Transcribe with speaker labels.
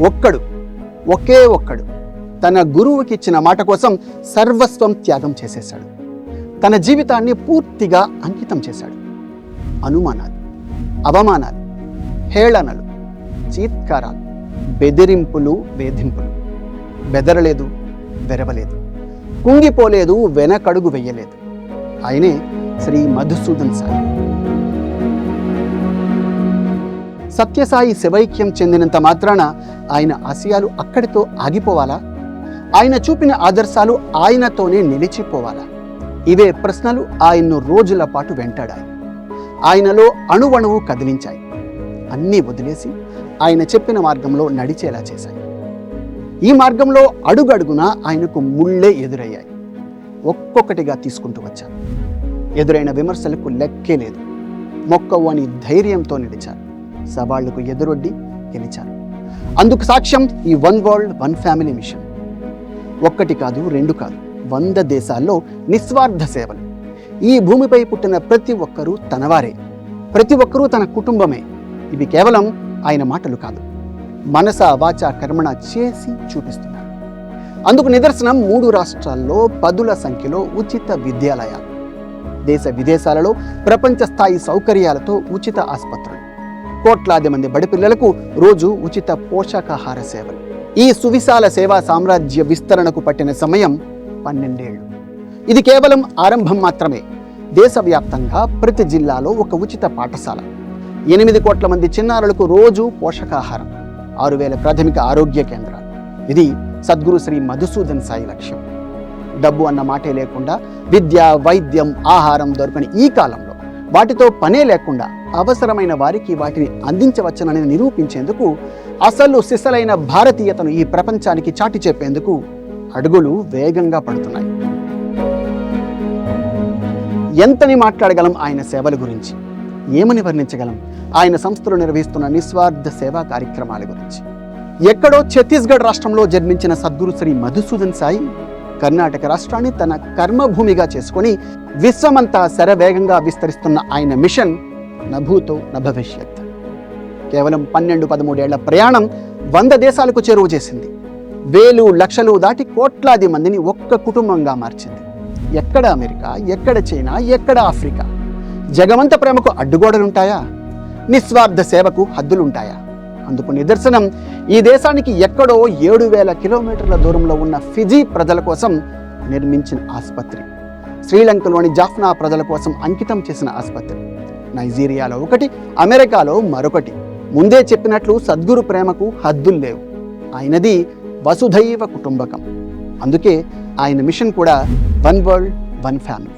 Speaker 1: ఒక్కడు ఒకే ఒక్కడు తన గురువుకి ఇచ్చిన మాట కోసం సర్వస్వం త్యాగం చేసేశాడు. తన జీవితాన్ని పూర్తిగా అంకితం చేశాడు. అనుమానాలు అవమానాలు హేళనలు చీత్కారాలు బెదిరింపులు వేధింపులు. బెదరలేదు వెరవలేదు. కుంగిపోలేదు వెనకడుగు వెయ్యలేదు ఆయనే శ్రీ మధుసూదన్ సాయి సత్యసాయి శివైక్యం చెందినంత మాత్రాన ఆయన ఆశయాలు అక్కడితో ఆగిపోవాలా? ఆయన చూపిన ఆదర్శాలు ఆయనతోనే నిలిచిపోవాలా? ఇవే ప్రశ్నలు ఆయన్ను రోజుల పాటు వెంటాడాయి. ఆయనలో అణువణువు కదిలించాయి. అన్నీ వదిలేసి ఆయన చెప్పిన మార్గంలో నడిచేలా చేశాయి. ఈ మార్గంలో అడుగడుగునా ఆయనకు ముళ్ళే ఎదురయ్యాయి. ఒక్కొక్కటిగా తీసుకుంటూ వచ్చారు. ఎదురైన విమర్శలకు లెక్కే లేదు. మొక్కవు అని ధైర్యంతో నిలిచారు. సవాళ్ళకు ఎదురొడ్డి గెలిచారు. అందుకు సాక్ష్యం ఈ one world one family mission. ఒక్కటి కాదు రెండు కాదు వంద దేశాల్లో నిస్వార్థ సేవలు. ఈ భూమిపై పుట్టిన ప్రతి ఒక్కరూ తనవారే. ప్రతి ఒక్కరూ తన కుటుంబమే. ఇవి కేవలం ఆయన మాటలు కాదు. మనస వాచ కర్మణ చేసి చూపిస్తున్నారు. అందుకు నిదర్శనం మూడు రాష్ట్రాల్లో పదుల సంఖ్యలో ఉచిత విద్యాలయాలు. దేశ విదేశాలలో ప్రపంచ స్థాయి సౌకర్యాలతో ఉచిత ఆసుపత్రులు. కోట్లాది మంది బడిపిల్లలకు రోజు ఉచిత పోషకాహార సేవలు. ఈ సువిశాల సేవా సామ్రాజ్య విస్తరణకు పట్టిన సమయం పన్నెండేళ్ళు ఇది కేవలం ఆరంభం మాత్రమే. దేశవ్యాప్తంగా ప్రతి జిల్లాలో ఒక ఉచిత పాఠశాల. ఎనిమిది కోట్ల మంది చిన్నారులకు రోజు పోషకాహారం. ఆరు వేల ప్రాథమిక ఆరోగ్య కేంద్రాలు. ఇది సద్గురు శ్రీ మధుసూదన్ సాయి లక్ష్యం. డబ్బు అన్న మాటే లేకుండా విద్య వైద్యం ఆహారం దొరకని ఈ కాలంలో వాటితో పనే లేకుండా అవసరమైన వారికి వాటిని అందించవచ్చనని నిరూపించేందుకు అసలు సిసలైన భారతీయతను ఈ ప్రపంచానికి చాటి చెప్పేందుకు అడుగులు వేగంగా పడుతున్నాయి. ఎంతని మాట్లాడగలం ఆయన సేవల గురించి? ఏమని వర్ణించగలం? ఆయన సంస్థలు నిర్వహిస్తున్న నిస్వార్థ సేవా కార్యక్రమాల గురించి. ఎక్కడో ఛత్తీస్గఢ్ రాష్ట్రంలో జన్మించిన సద్గురు శ్రీ మధుసూదన్ సాయి కర్ణాటక రాష్ట్రాన్ని తన కర్మభూమిగా చేసుకొని విశ్వమంతా శరవేగంగా విస్తరిస్తున్న ఆయన మిషన్ నభూతో నభవిష్యత్ కేవలం పన్నెండు పదమూడేళ్ళ ప్రయాణం వంద దేశాలకు చేరువ చేసింది. వేలు లక్షలు దాటి కోట్లాది మందిని ఒక్క కుటుంబంగా మార్చింది. ఎక్కడ అమెరికా ఎక్కడ చైనా ఎక్కడ ఆఫ్రికా? జగమంత ప్రేమకు అడ్డుగోడలుంటాయా? నిస్వార్థ సేవకు హద్దులుంటాయా? అందుకు నిదర్శనం ఈ దేశానికి ఎక్కడో ఏడు వేల కిలోమీటర్ల దూరంలో ఉన్న ఫిజీ ప్రజల కోసం నిర్మించిన ఆసుపత్రి. శ్రీలంకలోని జాఫ్నా ప్రజల కోసం అంకితం చేసిన ఆసుపత్రి. నైజీరియాలో ఒకటి అమెరికాలో మరొకటి. ముందే చెప్పినట్లు సద్గురు ప్రేమకు హద్దులు లేవు. ఆయనది వసుధైవ కుటుంబకం. అందుకే ఆయన మిషన్ కూడా వన్ వరల్డ్ వన్ ఫ్యామిలీ.